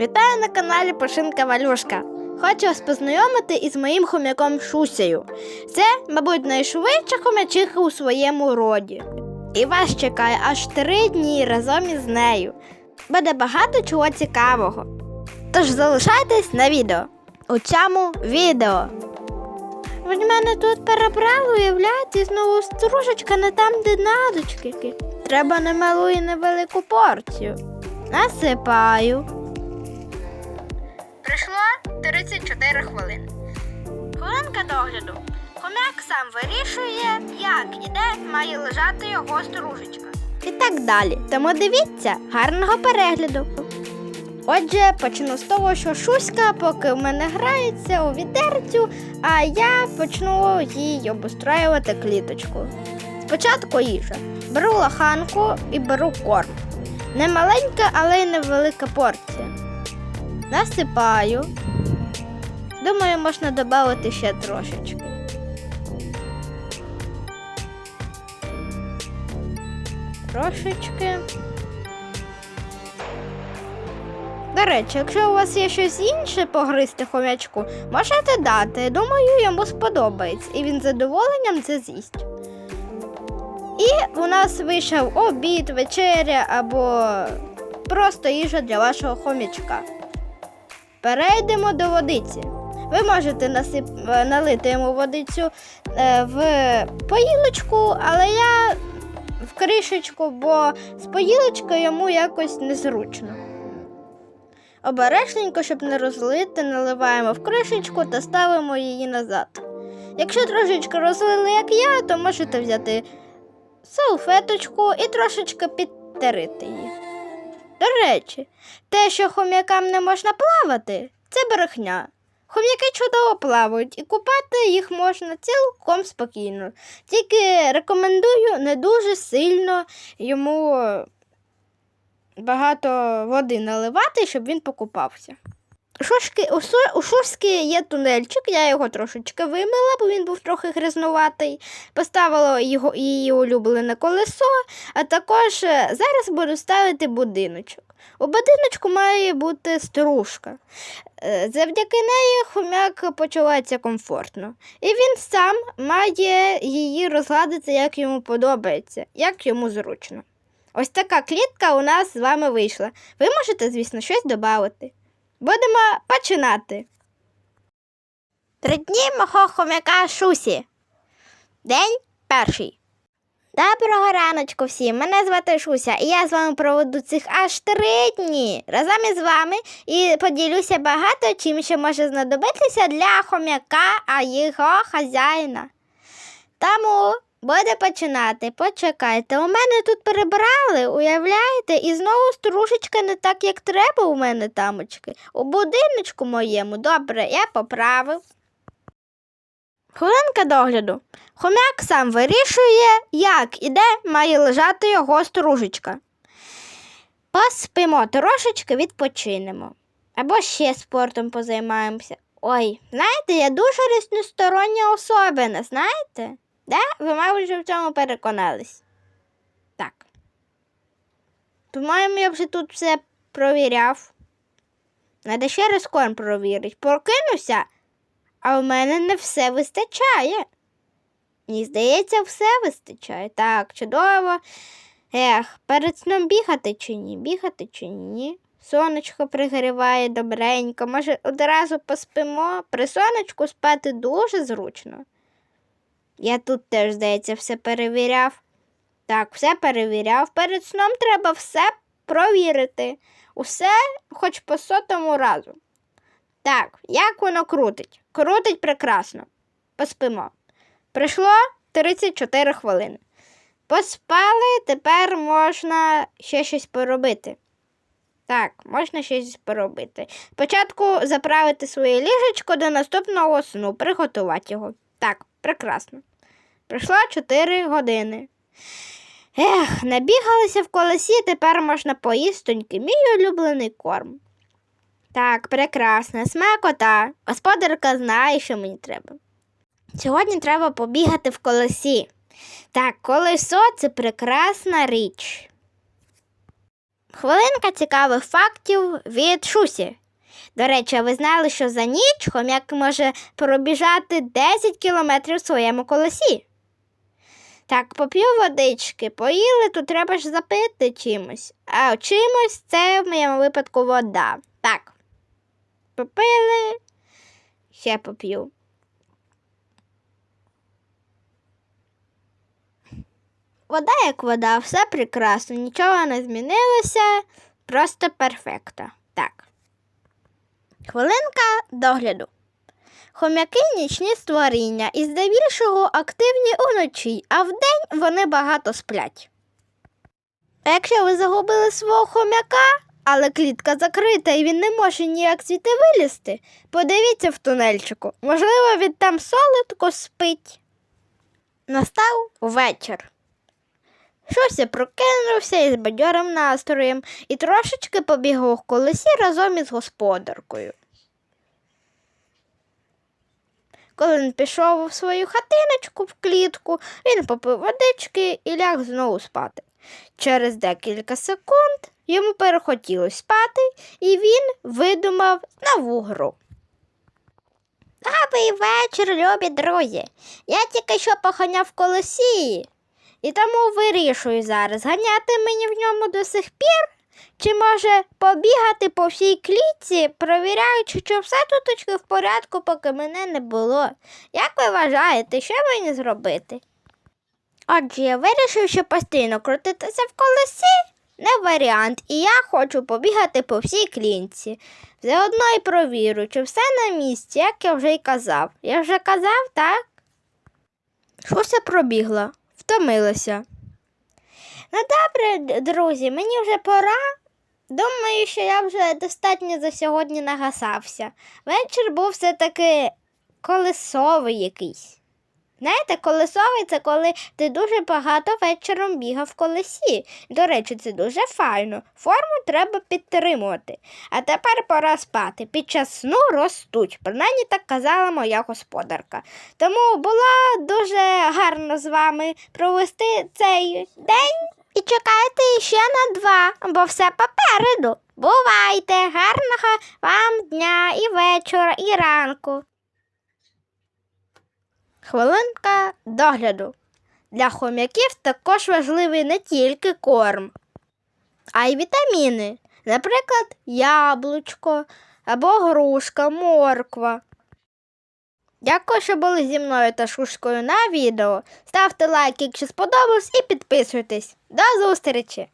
Вітаю на каналі Пошинка Валюшка. Хочу вас познайомити із моїм хомяком Шусею. Це, мабуть, найшвидша хомячиха у своєму роді. І вас чекає аж три дні разом із нею. Буде багато чого цікавого. Тож залишайтесь на відео. У цьому відео. В мене тут перебрали, уявляєте, знову стружечка не там, де надочки. Треба немалу і невелику порцію. Насипаю. Прийшло 34 хвилини. Хвилинка догляду. Хомяк сам вирішує, як і де має лежати його стружечка. І так далі. Тому дивіться, гарного перегляду. Отже, почну з того, що Шуська, поки в мене грається у відерцю, а я почну їй обустроювати кліточку. Спочатку їжа. Беру лоханку і беру корм. Не маленька, але й невелика порція. Насипаю. Думаю, можна додати ще трошечки. Трошечки. До речі, якщо у вас є щось інше погризти хомячку, можете дати. Думаю, йому сподобається, і він з задоволенням це з'їсть. І у нас вийшов обід, вечеря або просто їжа для вашого хомячка. Перейдемо до водиці. Ви можете насип... е, налити йому водицю е, в поїлочку, але я в кришечку, бо з поїлочкою йому якось незручно. Обережненько, щоб не розлити, наливаємо в кришечку та ставимо її назад. Якщо трошечки розлили, як я, то можете взяти салфеточку і трошечки підтерити її. До речі, те, що хом'якам не можна плавати, це брехня. Хом'яки чудово плавають і купати їх можна цілком спокійно. Тільки рекомендую не дуже сильно йому багато води наливати, щоб він покупався. У Су- є тунельчик, я його трошечки вимила, бо він був трохи грязнуватий. Поставила його її улюблене колесо, а також е, зараз буду ставити будиночок. У будиночку має бути стружка. Завдяки неї хомяк почувається комфортно. І він сам має її розгладити, як йому подобається, як йому зручно. Ось така клітка у нас з вами вийшла. Ви можете, звісно, щось додати. Будемо починати. Три дні мого хомяка Шусі. День перший. Доброго раночку всім. Мене звати Шуся, і я з вами проведу цих аж три дні разом із вами і поділюся багато чим, що може знадобитися для хомяка, а його хазяїна. Тому буде починати. Почекайте, у мене тут перебрали, уявляєте, і знову стружечка не так, як треба у мене тамочки. У будиночку моєму, добре, я поправив. Хвилинка догляду. Хомяк сам вирішує, як і де має лежати його стружечка. Поспимо трошечки відпочинемо. Або ще спортом позаймаємося. Ой, знаєте, я дуже різностороння особина, знаєте? Да? Ви, мабуть, вже в цьому переконались. Так. По-моєму, я вже тут все провіряв. Надо ще раз корм провірити. Прокинувся, а в мене не все вистачає. Мені здається, все вистачає. Так, чудово. Ех, перед сном бігати чи ні? Бігати чи ні? Сонечко пригріває добренько. Може, одразу поспимо. При сонечку спати дуже зручно. Я тут теж, здається, все перевіряв. Так, все перевіряв. Перед сном треба все провірити. Усе хоч по сотому разу. Так, як воно крутить? Крутить прекрасно. Поспимо. Пройшло 34 хвилини. Поспали, тепер можна ще щось поробити. Так, можна щось поробити. Спочатку заправити своє ліжечко до наступного сну, приготувати його. Так, прекрасно. Пройшло 4 години. Ех, набігалися в колесі, тепер можна поїстоньки. Мій улюблений корм. Так, прекрасно, смакота. Господарка знає, що мені треба. Сьогодні треба побігати в колесі. Так, колесо це прекрасна річ. Хвилинка цікавих фактів від Шусі. До речі, ви знали, що за ніч хом'як може пробіжати 10 кілометрів в своєму колесі? Так, поп'ю водички, поїли, то треба ж запити чимось. А чимось це в моєму випадку вода. Так. Попили, ще поп'ю. Вода як вода, все прекрасно, нічого не змінилося, просто перфекто. Так. Хвилинка догляду. Хом'яки нічні створіння і здебільшого активні уночі, а вдень вони багато сплять. А якщо ви загубили свого хом'яка, але клітка закрита і він не може ніяк звідти вилізти, подивіться в тунельчику. Можливо, він там солодко спить. Настав вечір. Щось я прокинувся із бадьорим настроєм і трошечки побіг у колесі разом із господаркою. Коли він пішов у свою хатиночку в клітку, він попив водички і ляг знову спати. Через декілька секунд йому перехотілося спати, і він видумав нову гру. Добрий вечір, любі друзі. Я тільки що поганяв в колесі, і тому вирішую зараз, ганяти мені в ньому до сих пір, чи може побігати по всій клітці, провіряючи, чи все туточки в порядку, поки мене не було. Як ви вважаєте, що мені зробити? Отже, я вирішив, що постійно крутитися в колесі не варіант, і я хочу побігати по всій клінці. Заодно і провірю, чи все на місці, як я вже й казав. Я вже казав, так? Щось пробігла, втомилася. Ну добре, друзі, мені вже пора. Думаю, що я вже достатньо за сьогодні нагасався. Вечір був все-таки колесовий якийсь. Знаєте, колесовий це коли ти дуже багато вечором бігав в колесі. До речі, це дуже файно. Форму треба підтримувати. А тепер пора спати. Під час сну ростуть. Принаймні так казала моя господарка. Тому було дуже гарно з вами провести цей день. І чекайте ще на два, бо все попереду. Бувайте, гарного вам дня і вечора, і ранку. Хвилинка догляду. Для хом'яків також важливий не тільки корм, а й вітаміни. Наприклад, яблучко або грушка, морква. Дякую, що були зі мною та шушкою на відео. Ставте лайк, якщо сподобалось, і підписуйтесь. До зустрічі!